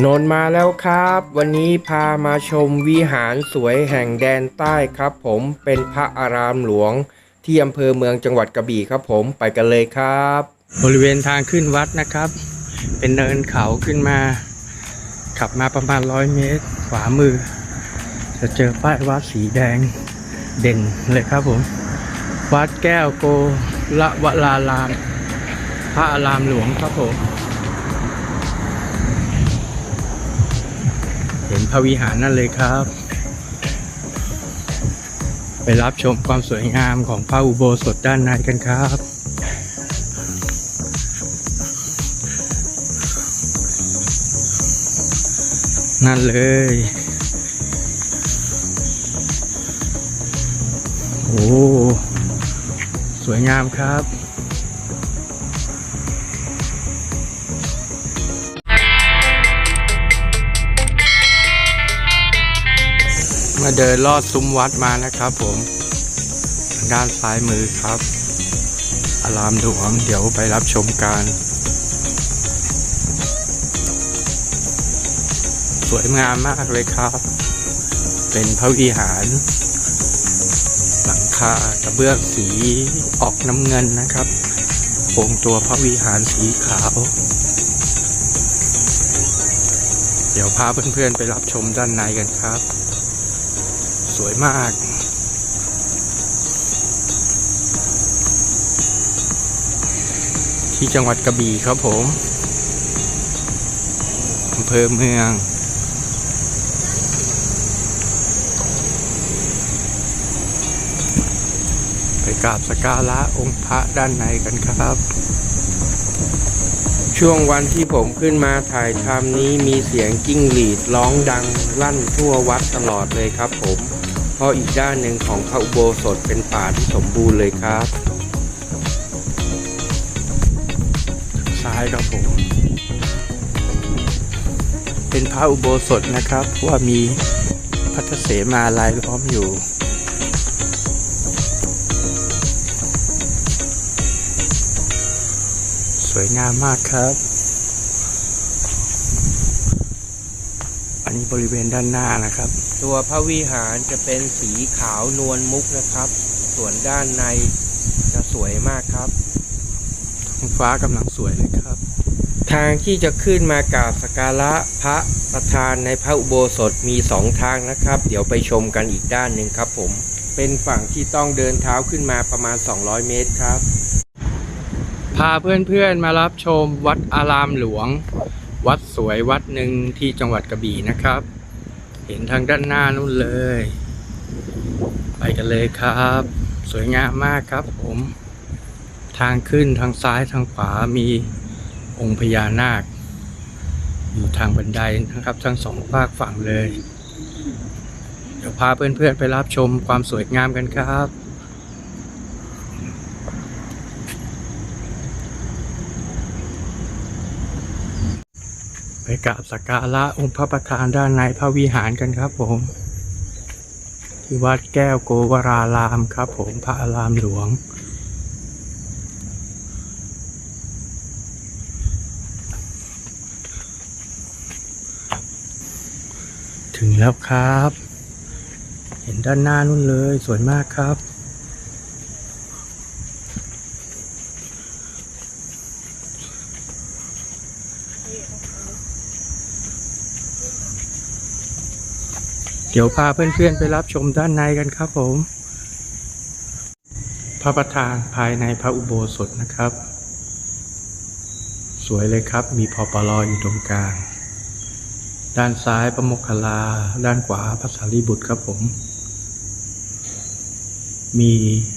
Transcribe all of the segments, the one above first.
นนมาแล้วครับ วันนี้พามาชมวิหารสวยแห่งแดนใต้ครับผมเป็นพระอารามหลวง ที่อำเภอเมืองจังหวัดกระบี่ครับผมไปกันเลยครับ บริเวณทางขึ้นวัดนะครับ เป็นเนินเขาขึ้นมา ขับมาประมาณร้อยเมตร ขวามือ จะเจอป้ายวัดสีแดงเด่นเลยครับผม วัดแก้วโกละวลาราม พระอารามหลวงครับผม พระวิหารนั่นเลยครับ ไปรับชมความสวยงามของพระอุโบสถด้านในกันครับนั่นเลย โอ้ สวยงามครับ มาเดินลอดซุ้มวัดมานะครับผมทางด้านซ้ายมือครับ อารามหลวงเดี๋ยวไปรับชมกันสวยงามมากเลยครับ เป็นพระวิหาร หลังคากระเบื้องสีออกน้ำเงินนะครับโครงตัวพระวิหารสีขาว เดี๋ยวพาเพื่อนๆไปรับชมด้านในกันครับ สวยมากที่จังหวัดกระบี่ครับผมอำเภอเมือง ไปกราบสกการะองค์พระด้านในกันครับ ช่วงวันที่ผมขึ้นมาถ่ายทำนี้มีเสียงกิ้งหรีดร้องดังลั่นทั่ววัดตลอดเลยครับผม เพราะอีกด้านหนึ่งของพระอุโบสถเป็นป่าที่สมบูรณ์เลยครับ ซ้ายครับผม เป็นพระอุโบสถนะครับว่ามีพัทธเสมาลายล้อมอยู่ สวยงามมากครับ อันนี้บริเวณด้านหน้านะครับ ตัวพระวิหารจะเป็นสีขาวนวลมุกนะครับ ส่วนด้านในจะสวยมากครับท้องฟ้ากำลังสวยเลยครับ ทางที่จะขึ้นมากราบสักการะพระประธานในพระอุโบสถมีสองทางนะครับ เดี๋ยวไปชมกันอีกด้านหนึ่งครับผม เป็นฝั่งที่ต้องเดินเท้าขึ้นมาประมาณ 200 เมตรครับพาเพื่อนๆมารับชมวัดอารามหลวง วัดสวยวัดหนึ่งที่จังหวัดกระบี่นะครับ เห็นทางด้านหน้านู่นเลย ไปกันเลยครับ สวยงามมากครับผม ทางขึ้นทางซ้ายทางขวามีองค์พญานาค อยู่ทางบันไดนะครับ ทั้งสองฝากฝั่งเลย เดี๋ยวพาเพื่อนๆไปรับชมความสวยงามกันครับ กราบสักการะองค์พระประธานด้านในพระวิหารกันครับผม ที่วัดแก้วโกวรารามครับผมพระอารามหลวง ถึงแล้วครับ เห็นด้านหน้านู่นเลยสวยมากครับ เดี๋ยวพาเพื่อนๆไปรับชมด้านในกันครับผม พระประธานภายในพระอุโบสถนะครับ สวยเลยครับ มีพอปลออยู่ตรงกลาง ด้านซ้ายพระโมคคัลลา ด้านขวาพระสารีบุตรครับผม มี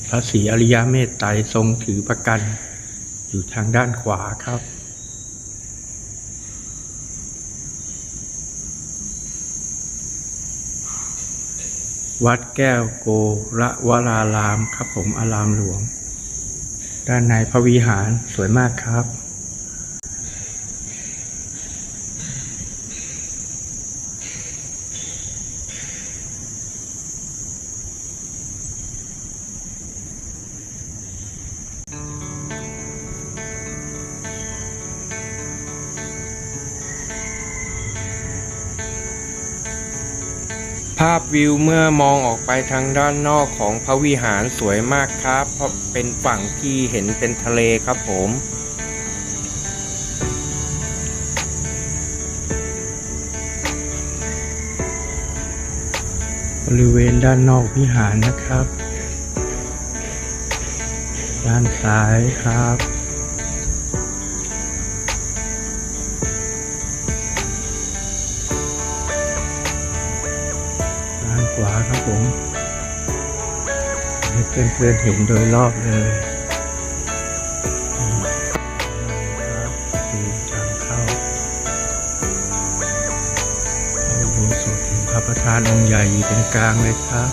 พระศรีอริยเมตไตรทรงถือประกัน อยู่ทางด้านขวาครับ วัดแก้วโกระวรารามครับผมอารามหลวง ด้านในพระวิหารสวยมากครับ ภาพวิวเมื่อมองออกไปทางด้านนอกของพระวิหารสวยมากครับ เพราะเป็นฝั่งที่เห็นเป็นทะเลครับผม บริเวณด้านนอกวิหารนะครับ ด้านซ้ายครับ ขวาครับผมให้เพื่อนๆเห็นโดยรอบเลยนี่ครับคือทางเข้าพระอุโบสถเห็นพระประธานองค์ใหญ่อยู่ตรงกลางเลยครับ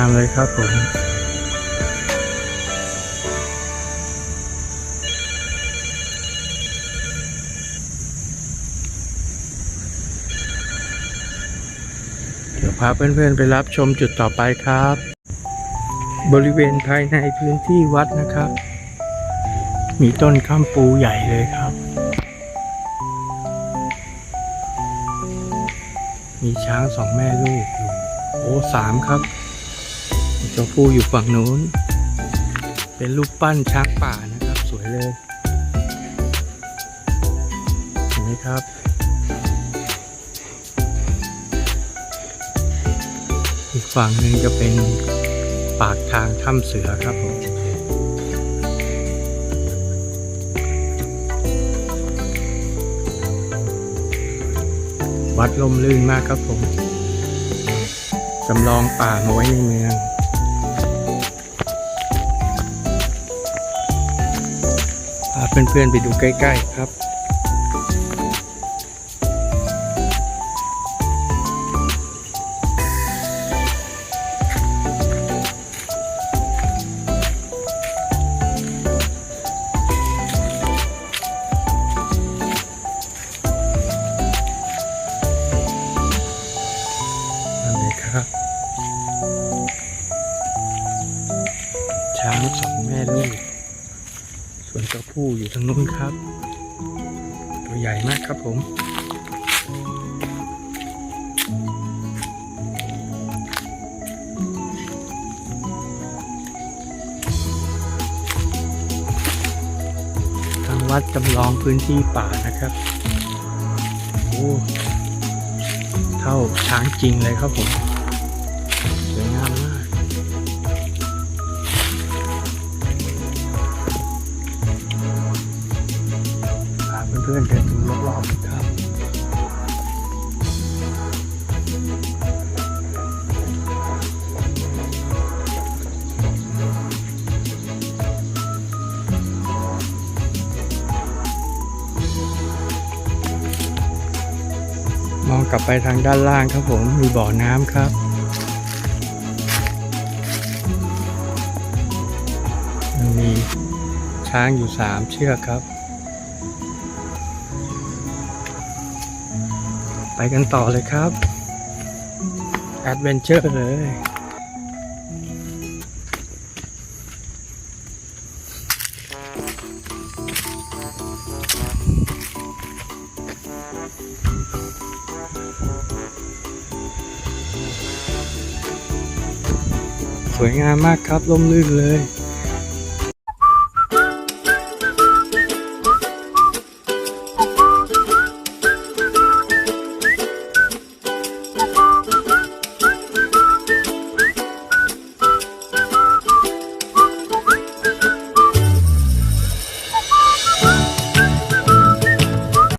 ามเลยครับผมเดี๋ยวพาเพื่อนๆไปรับชมจุดต่อไปครับ บริเวณภายในพื้นที่วัดนะครับ มีต้นข้ามปูใหญ่เลยครับ มีช้างสองแม่ลูกอยู่โอ้สามครับ เจ้าผู้อยู่ฝั่งนู้น เป็นรูปปั้นช้างป่านะครับ สวยเลยเห็นไหมครับอีกฝั่งหนึ่งจะเป็นปากทางถ้ำเสือครับผมวัดลมลื่นมากครับผม จำลองป่ามาไว้ในเมือง เพื่อนๆไปดูใกล้ ๆ ครับ ตัวใหญ่มากครับผม ทางวัดจำลองพื้นที่ป่านะครับ โอ้ เท่าช้างจริงเลยครับผม พื่อนๆเดินดูรอบๆครับมองกลับไปทางด้านล่างครับผมมีบ่อน้ำครับ มีช้างอยู่สามเชือกครับ ไปกันต่อเลยครับแอดเวนเจอร์เลยสวยงามมากครับร่มรื่นเลย